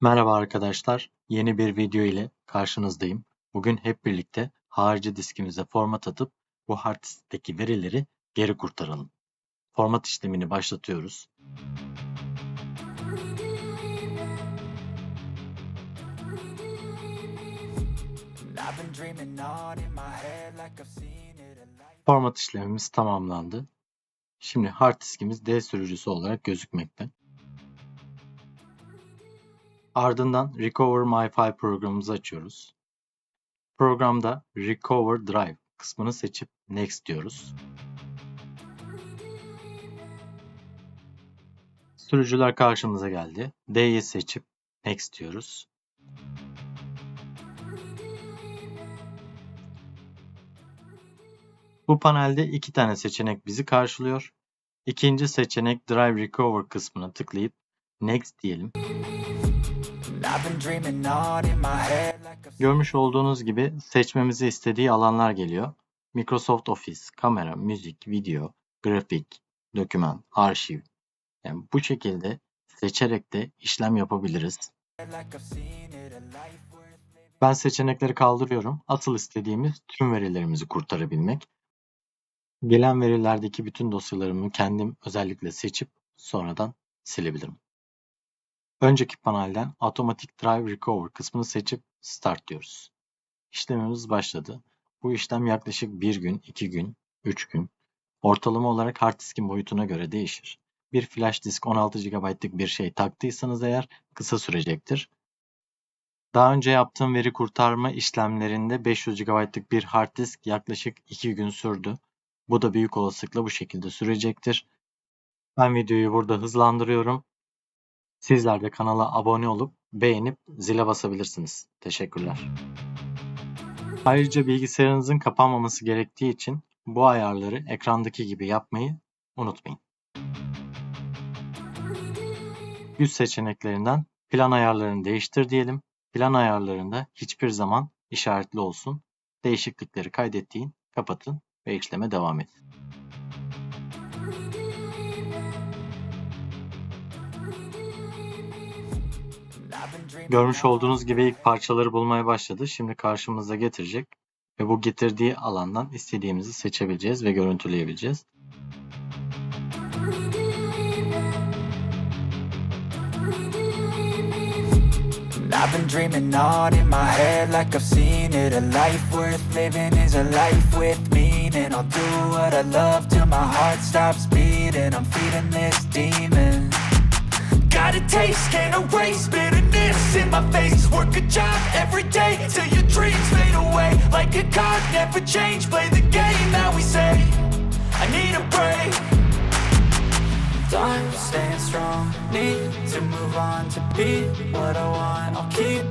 Merhaba arkadaşlar, yeni bir video ile karşınızdayım. Bugün hep birlikte harici diskimize format atıp bu hard diskteki verileri geri kurtaralım. Format işlemini başlatıyoruz. Format işlemimiz tamamlandı. Şimdi hard diskimiz D sürücüsü olarak gözükmekte. Ardından Recover My File programımızı açıyoruz. Programda Recover Drive kısmını seçip Next diyoruz. Sürücüler karşımıza geldi. D'yi seçip Next diyoruz. Bu panelde iki tane seçenek bizi karşılıyor. İkinci seçenek Drive Recover kısmına tıklayıp Next diyelim. Görmüş olduğunuz gibi seçmemizi istediği alanlar geliyor. Microsoft Office, kamera, müzik, video, grafik, doküman, arşiv. Yani bu şekilde seçerek de işlem yapabiliriz. Ben seçenekleri kaldırıyorum. Asıl istediğimiz tüm verilerimizi kurtarabilmek. Gelen verilerdeki bütün dosyalarımı kendim özellikle seçip sonradan silebilirim. Önceki panelden Automatic Drive Recover kısmını seçip Start diyoruz. İşlemimiz başladı. Bu işlem yaklaşık 1 gün, 2 gün, 3 gün. Ortalama olarak hard diskin boyutuna göre değişir. Bir flash disk 16 GB'lık bir şey taktıysanız eğer kısa sürecektir. Daha önce yaptığım veri kurtarma işlemlerinde 500 GB'lık bir hard disk yaklaşık 2 gün sürdü. Bu da büyük olasılıkla bu şekilde sürecektir. Ben videoyu burada hızlandırıyorum. Sizler de kanala abone olup beğenip zile basabilirsiniz. Teşekkürler. Ayrıca bilgisayarınızın kapanmaması gerektiği için bu ayarları ekrandaki gibi yapmayı unutmayın. Yüz seçeneklerinden plan ayarlarını değiştir diyelim. Plan ayarlarında hiçbir zaman işaretli olsun. Değişiklikleri kaydettiğin kapatın ve işleme devam edin. Görmüş olduğunuz gibi ilk parçaları bulmaya başladı. Şimdi karşımıza getirecek ve bu getirdiği alandan istediğimizi seçebileceğiz ve görüntüleyebileceğiz. I've been dreaming on in my head like I've seen it A life worth living is a life with meaning I'll do what I love till my heart stops beating I'm feeding this demon Got a taste, can't erase in my face? Work a job every day till your dreams fade away. Like a card, never change, play the game that we say. I need a break. Time staying strong, need to move on to be what I want. I'll keep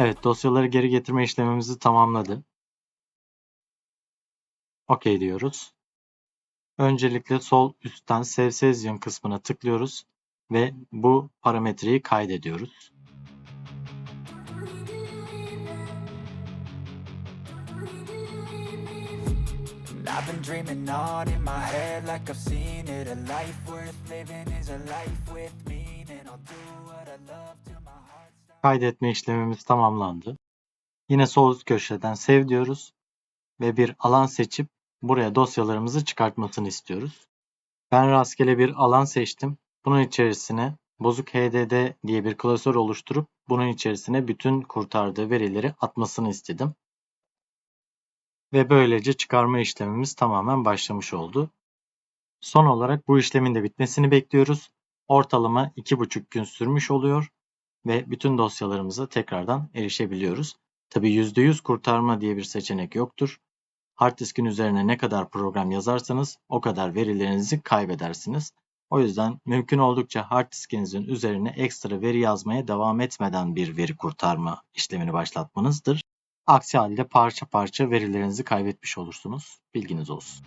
Evet, dosyaları geri getirme işlemimizi tamamladı. OK diyoruz. Öncelikle sol üstten Save Cesium kısmına tıklıyoruz ve bu parametreyi kaydediyoruz. I've been Kaydetme işlemimiz tamamlandı. Yine sol üst köşeden Save diyoruz ve bir alan seçip buraya dosyalarımızı çıkartmasını istiyoruz. Ben rastgele bir alan seçtim. Bunun içerisine bozuk HDD diye bir klasör oluşturup bunun içerisine bütün kurtardığı verileri atmasını istedim. Ve böylece çıkarma işlemimiz tamamen başlamış oldu. Son olarak bu işlemin de bitmesini bekliyoruz. Ortalama 2,5 gün sürmüş oluyor ve bütün dosyalarımıza tekrardan erişebiliyoruz. Tabi %100 kurtarma diye bir seçenek yoktur. Hard diskin üzerine ne kadar program yazarsanız o kadar verilerinizi kaybedersiniz. O yüzden mümkün oldukça hard diskinizin üzerine ekstra veri yazmaya devam etmeden bir veri kurtarma işlemini başlatmanızdır. Aksi halde parça parça verilerinizi kaybetmiş olursunuz. Bilginiz olsun.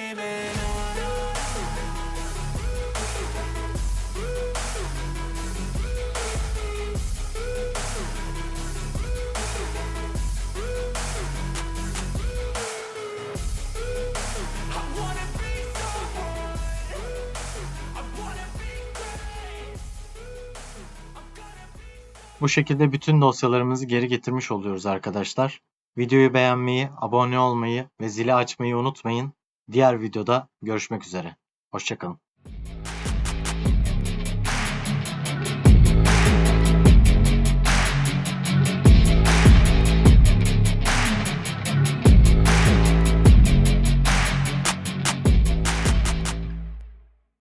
Bu şekilde bütün dosyalarımızı geri getirmiş oluyoruz arkadaşlar. Videoyu beğenmeyi, abone olmayı ve zili açmayı unutmayın. Diğer videoda görüşmek üzere. Hoşçakalın.